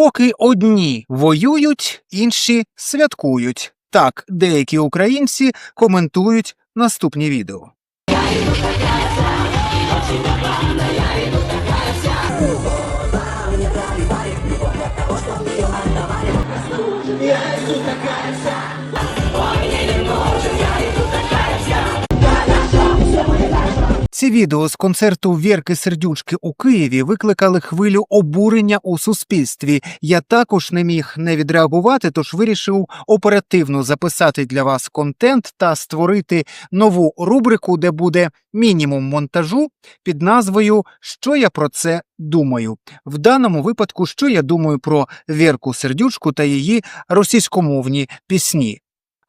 Поки одні воюють, інші святкують. Так деякі українці коментують наступні відео. Ці відео з концерту Вірки Сердючки у Києві викликали хвилю обурення у суспільстві. Я також не міг не відреагувати, тож вирішив оперативно записати для вас контент та створити нову рубрику, де буде мінімум монтажу під назвою Що я про це думаю. В даному випадку, що я думаю про Вірку Сердючку та її російськомовні пісні.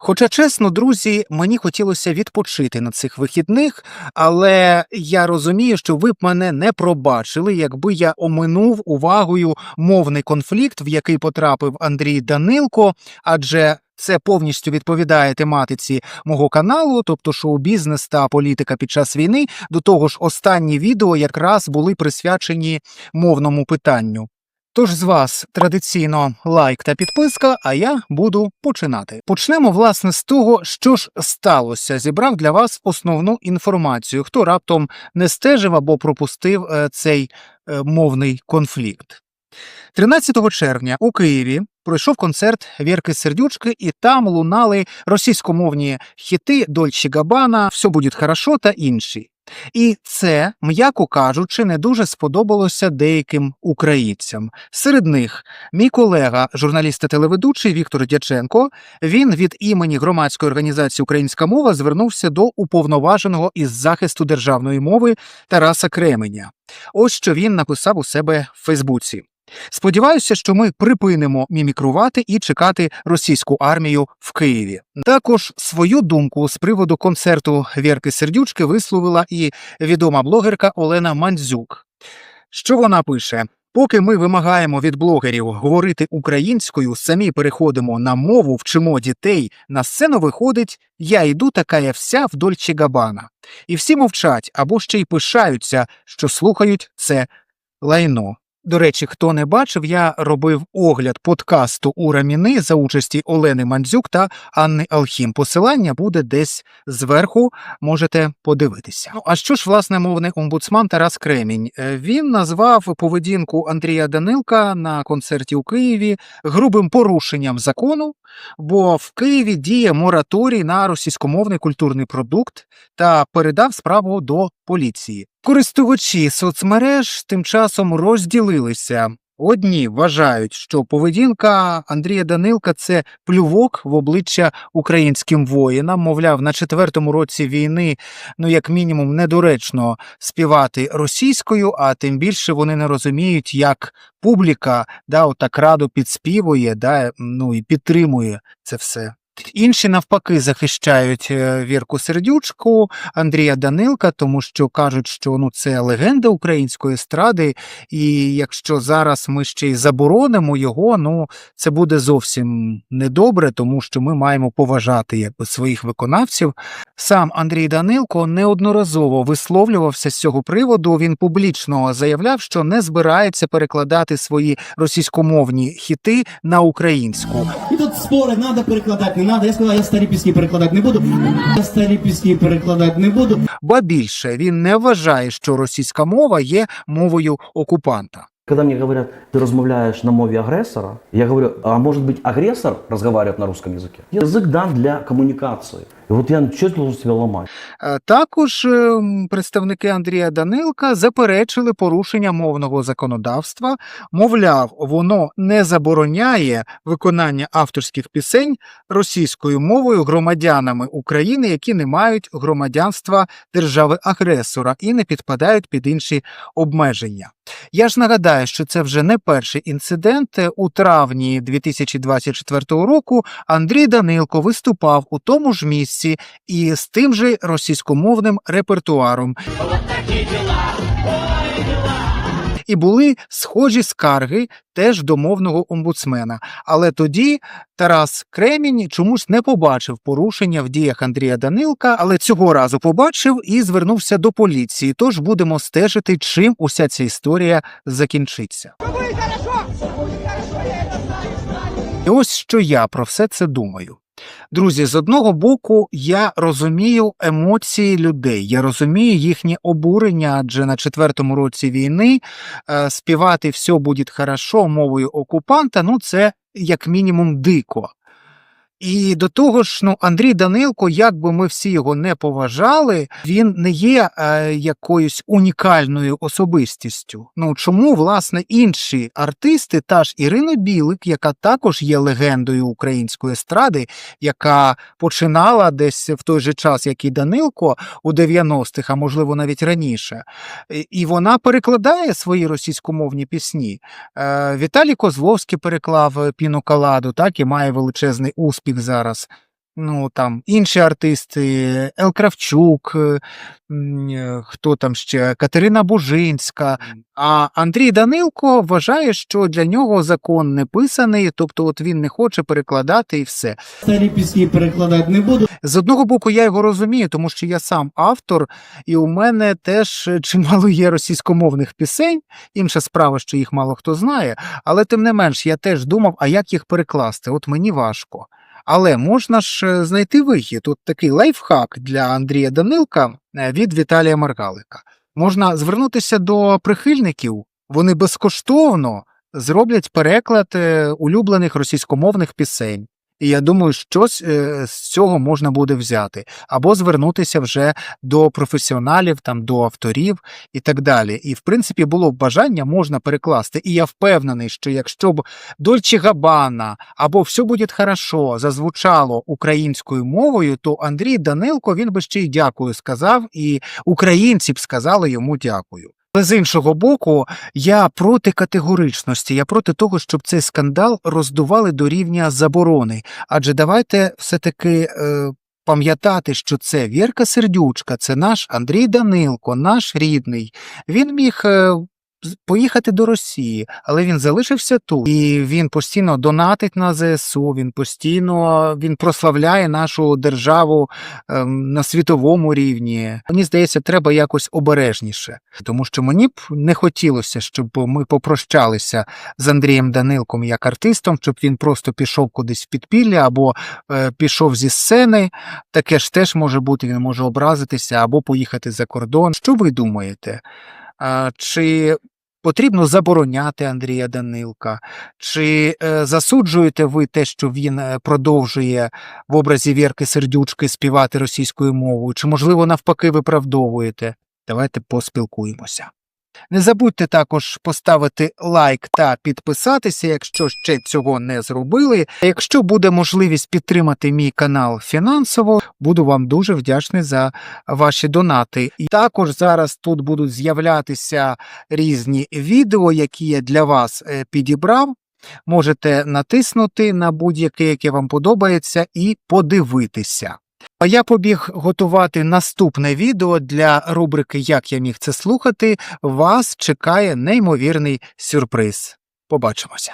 Хоча чесно, друзі, мені хотілося відпочити на цих вихідних, але я розумію, що ви б мене не пробачили, якби я оминув увагою мовний конфлікт, в який потрапив Андрій Данилко, адже це повністю відповідає тематиці мого каналу, тобто шоу-бізнес та політика під час війни. До того ж, останні відео якраз були присвячені мовному питанню. Тож з вас традиційно лайк та підписка, а я буду починати. Почнемо власне з того, що ж сталося. Зібрав для вас основну інформацію, хто раптом не стежив або пропустив е, цей е, мовний конфлікт. 13 червня у Києві пройшов концерт Вірки Сердючки, і там лунали російськомовні хіти Дольче Габана, «Все буде хорошо та інші. І це, м'яко кажучи, не дуже сподобалося деяким українцям. Серед них мій колега, журналіст та телеведучий Віктор Дяченко. Він від імені громадської організації Українська мова звернувся до уповноваженого із захисту державної мови Тараса Кременя. Ось що він написав у себе в Фейсбуці. Сподіваюся, що ми припинимо мімікрувати і чекати російську армію в Києві. Також свою думку з приводу концерту Вірки Сердючки висловила і відома блогерка Олена Мандзюк. Що вона пише? Поки ми вимагаємо від блогерів говорити українською, самі переходимо на мову, вчимо дітей. На сцену виходить я йду така я вся в Дольче. І всі мовчать або ще й пишаються, що слухають це лайно. До речі, хто не бачив, я робив огляд подкасту у Раміни за участі Олени Мандзюк та Анни Алхім. Посилання буде десь зверху, можете подивитися. Ну а що ж власне мовний омбудсман Тарас Кремінь? Е, Він назвав поведінку Андрія Данилка на концерті у Києві грубим порушенням закону, бо в Києві діє мораторій на російськомовний культурний продукт та передав справу до поліції. Користувачі соцмереж тим часом розділилися. Одні вважають, що поведінка Андрія Данилка це плювок в обличчя українським воїнам. Мовляв, на четвертому році війни, ну як мінімум, недоречно співати російською, а тим більше вони не розуміють, як публіка да, отак радо підспівує, да, ну і підтримує це все. Інші навпаки захищають е, Вірку Сердючку, Андрія Данилка, тому що кажуть, що ну це легенда української естради, і якщо зараз ми ще й заборонимо його, ну це буде зовсім недобре, тому що ми маємо поважати якби своїх виконавців. Сам Андрій Данилко неодноразово висловлювався з цього приводу. Він публічно заявляв, що не збирається перекладати свої російськомовні хіти на українську. І тут спори, треба перекладати, не треба. Я сказав, я старі пісні перекладати не буду. Я старі пісні перекладати не буду. Ба більше він не вважає, що російська мова є мовою окупанта. Когда мне говорят, ты размовляешь на мове агрессора, я говорю, а может быть агрессор разговаривает на русском языке? Язык дан для коммуникации. И вот я должен себя ломать? Е, Також е, представники Андрія Данилка заперечили порушення мовного законодавства. Мовляв, воно не забороняє виконання авторських пісень російською мовою громадянами України, які не мають громадянства держави-агресора і не підпадають під інші обмеження. Я ж нагадаю, що це вже не перший інцидент. Е, У травні 2024 року Андрій Данилко виступав у тому ж місці і з тим же російськомовним репертуаром. І були схожі скарги теж до мовного омбудсмена. Але тоді Тарас Кремінь чомусь не побачив порушення в діях Андрія Данилка, але цього разу побачив і звернувся до поліції. Тож будемо стежити, чим уся ця історія закінчиться. І ось що я про все це думаю. Друзі, з одного боку, я розумію емоції людей, я розумію їхнє обурення, адже на четвертому році війни е, співати все буде хорошо мовою окупанта, ну це як мінімум дико. І до того ж, ну Андрій Данилко, як би ми всі його не поважали, він не є е, якоюсь унікальною особистістю. Ну чому власне інші артисти, та ж Ірина Білик, яка також є легендою української естради, яка починала десь в той же час, як і Данилко у 90-х, а можливо навіть раніше, і- вона перекладає свої російськомовні пісні. Е, Віталій Козловський переклав е, піну каладу, так і має величезний успіх зараз. Ну там інші артисти, Ел Кравчук, е, е, хто там ще, Катерина Бужинська. А Андрій Данилко вважає, що для нього закон не писаний, тобто от він не хоче перекладати і все. Старі пісні перекладати не буду. З одного боку, я його розумію, тому що я сам автор, і у мене теж е, чимало є російськомовних пісень. Інша справа, що їх мало хто знає, але тим не менш, я теж думав, а як їх перекласти? От мені важко. Але можна ж е, знайти вихід. Тут такий лайфхак для Андрія Данилка е, від Віталія Маргалика. Можна звернутися до прихильників, вони безкоштовно зроблять переклад е, улюблених російськомовних пісень. І я думаю, щось е, з цього можна буде взяти, або звернутися вже до професіоналів, там до авторів і так далі. І в принципі було б бажання, можна перекласти. І я впевнений, що якщо б Дольче Габана або все буде хорошо зазвучало українською мовою, то Андрій Данилко він би ще й дякую сказав, і українці б сказали йому дякую. Але з іншого боку, я проти категоричності, я проти того, щоб цей скандал роздували до рівня заборони. Адже давайте все-таки е, пам'ятати, що це Вірка Сердючка, це наш Андрій Данилко, наш рідний. Він міг. е, Поїхати до Росії, але він залишився тут, і він постійно донатить на ЗСУ. Він постійно він прославляє нашу державу ем, на світовому рівні. Мені здається, треба якось обережніше, тому що мені б не хотілося, щоб ми попрощалися з Андрієм Данилком як артистом, щоб він просто пішов кудись в підпілля або е, пішов зі сцени. Таке ж теж може бути, він може образитися або поїхати за кордон. Що ви думаєте? Чи потрібно забороняти Андрія Данилка? Чи е, засуджуєте ви те, що він е, продовжує в образі Вірки Сердючки співати російською мовою? Чи, можливо, навпаки, виправдовуєте? Давайте поспілкуємося. Не забудьте також поставити лайк та підписатися, якщо ще цього не зробили. Якщо буде можливість підтримати мій канал фінансово, буду вам дуже вдячний за ваші донати. І також зараз тут будуть з'являтися різні відео, які я для вас е, підібрав. Можете натиснути на будь-яке, яке вам подобається, і подивитися. А я побіг готувати наступне відео для рубрики Як я міг це слухати. Вас чекає неймовірний сюрприз. Побачимося.